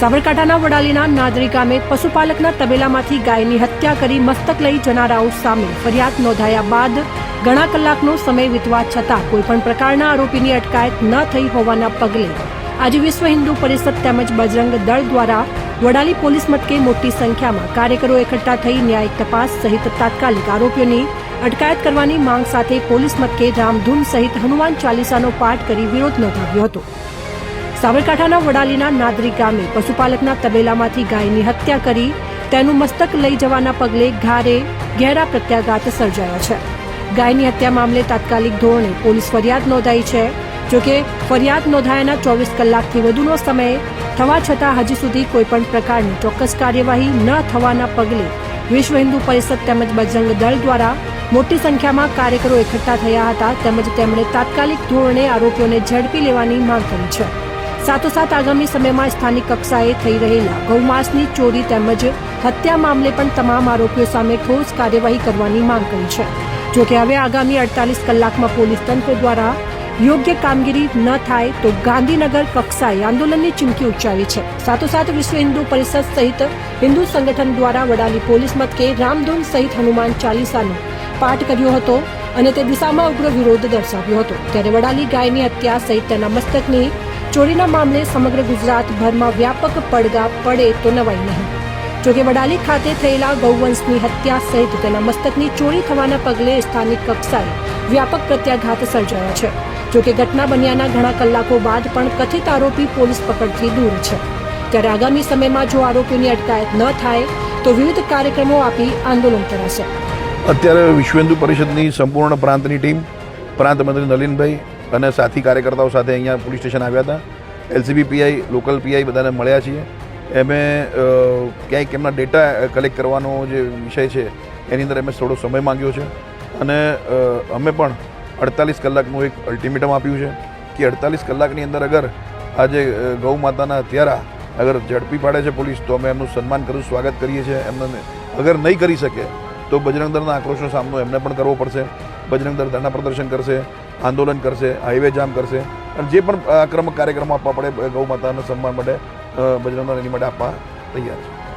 સાબરકાંઠાના વડાલીના નાદરી ગામે પશુપાલકના તબેલામાંથી ગાયની હત્યા કરી મસ્તક લઈ જનારાઓ સામે ફરિયાદ નોંધાયા બાદ ઘણા કલાકનો સમય વીતવા છતાં કોઈપણ પ્રકારના આરોપીની અટકાયત ન થઈ હોવાના પગલે આજે વિશ્વ હિન્દુ પરિષદ તેમજ બજરંગ દળ દ્વારા વડાલી પોલીસ મથકે મોટી સંખ્યામાં કાર્યકરો એકઠા થઈ ન્યાયિક તપાસ સહિત તાત્કાલિક આરોપીઓની અટકાયત કરવાની માંગ સાથે પોલીસ મથકે રામધૂન સહિત હનુમાન ચાલીસાનો પાઠ કરી વિરોધ નોંધાવ્યો હતો. સાબરકાંઠાના વડાલીના નાદરી ગામે પશુપાલકના તબેલામાંથી ગાયની હત્યા કરી તેનું મસ્તક લઈ જવાના પગલે ઘારે ઘેરા પ્રત્યાઘાત સર્જાયા છે. ગાયની હત્યા મામલે તાત્કાલિક ધોરણે પોલીસ ફરિયાદ નોંધાઈ છે જોકે ફરિયાદ નોંધાયાના ચોવીસ કલાકથી વધુનો સમય થવા છતાં હજી સુધી કોઈપણ પ્રકારની ચોક્કસ કાર્યવાહી ન થવાના પગલે વિશ્વ હિન્દુ પરિષદ તેમજ બજરંગ દળ દ્વારા મોટી સંખ્યામાં કાર્યકરો એકઠા થયા હતા તેમજ તેમણે તાત્કાલિક ધોરણે આરોપીઓને ઝડપી લેવાની માંગ કરી છે. સાથોસાથ આગામી સમયમાં સ્થાનિક કક્ષાએ થઈ રહેલા ગૌમાંસની ચોરી તેમજ હત્યા મામલે પણ તમામ આરોપીઓ સામે ઠોસ કાર્યવાહી કરવાની માંગ કરી છે. જોકે હવે આગામી અડતાલીસ કલાકમાં પોલીસ તંત્ર દ્વારા યોગ્ય કામગીરી ન થાય તો ગાંધીનગર કક્ષાએ આંદોલનની ચીમકી ઉચ્ચારી છે. સાથોસાથ વિશ્વ હિન્દુ પરિષદ સહિત હિન્દુ સંગઠન દ્વારા વડાલી પોલીસ મથકે રામધૂન સહિત હનુમાન ચાલીસાનો પાઠ કર્યો હતો અને તે દિશામાં ઉગ્ર વિરોધ દર્શાવ્યો હતો. ત્યારે વડાલી ગાયની હત્યા સહિત તેના મસ્તકની ચોરીના મામલે સમગ્ર ગુજરાતભરમાં વ્યાપક પડગા પડે તો નવાઈ નહીં. જોકે વડાલી ખાતે થયેલા ગૌવંશની હત્યા સહિત તેના મસ્તકની ચોરી થવાના પગલે સ્થાનિક કક્ષાએ વ્યાપક પ્રત્યાઘાત સર્જાયા છે. જોકે ઘટના બન્યાના ઘણા કલાકો બાદ પણ કથિત આરોપી પોલીસ પકડથી દૂર છે. ત્યારે આગામી સમયમાં જો આરોપીની અટકાયત ન થાય, તો વિવિધ કાર્યક્રમો આપી આંદોલન કરાશે. અત્યારે વિશ્વ હિન્દુ પરિષદની સંપૂર્ણ પ્રાંતની ટીમ, પ્રાંત મંત્રી નલિનભાઈ અને સાથી કાર્યકર્તાઓ સાથે અહીંયા પોલીસ સ્ટેશન આવ્યા હતા. એલસીબી પીઆઈ, લોકલ પીઆઈ બધાને મળ્યા છીએ. એમે ક્યાંક એમના ડેટા કલેક્ટ કરવાનો જે વિષય છે, એની અંદર એમે થોડો સમય માંગ્યો છે. અને અમે પણ અડતાલીસ કલાકનું એક અલ્ટિમેટમ આપ્યું છે કે અડતાલીસ કલાકની અંદર અગર આજે ગૌ માતાના હત્યારા અગર ઝડપી પાડે છે પોલીસ, તો અમે એમનું સન્માન કરું, સ્વાગત કરીએ છીએ. એમને અગર નહીં કરી શકે, તો બજરંગ દળના આક્રોશનો સામનો એમને પણ કરવો પડશે. બજરંગ દળ ધરણા પ્રદર્શન કરશે, આંદોલન કરશે, હાઈવે જામ કરશે. અને જે પણ આક્રમક કાર્યક્રમો આપવા પડે, ગૌ માતાના સન્માન માટે બજરંગ એની માટે આપવા તૈયાર છે.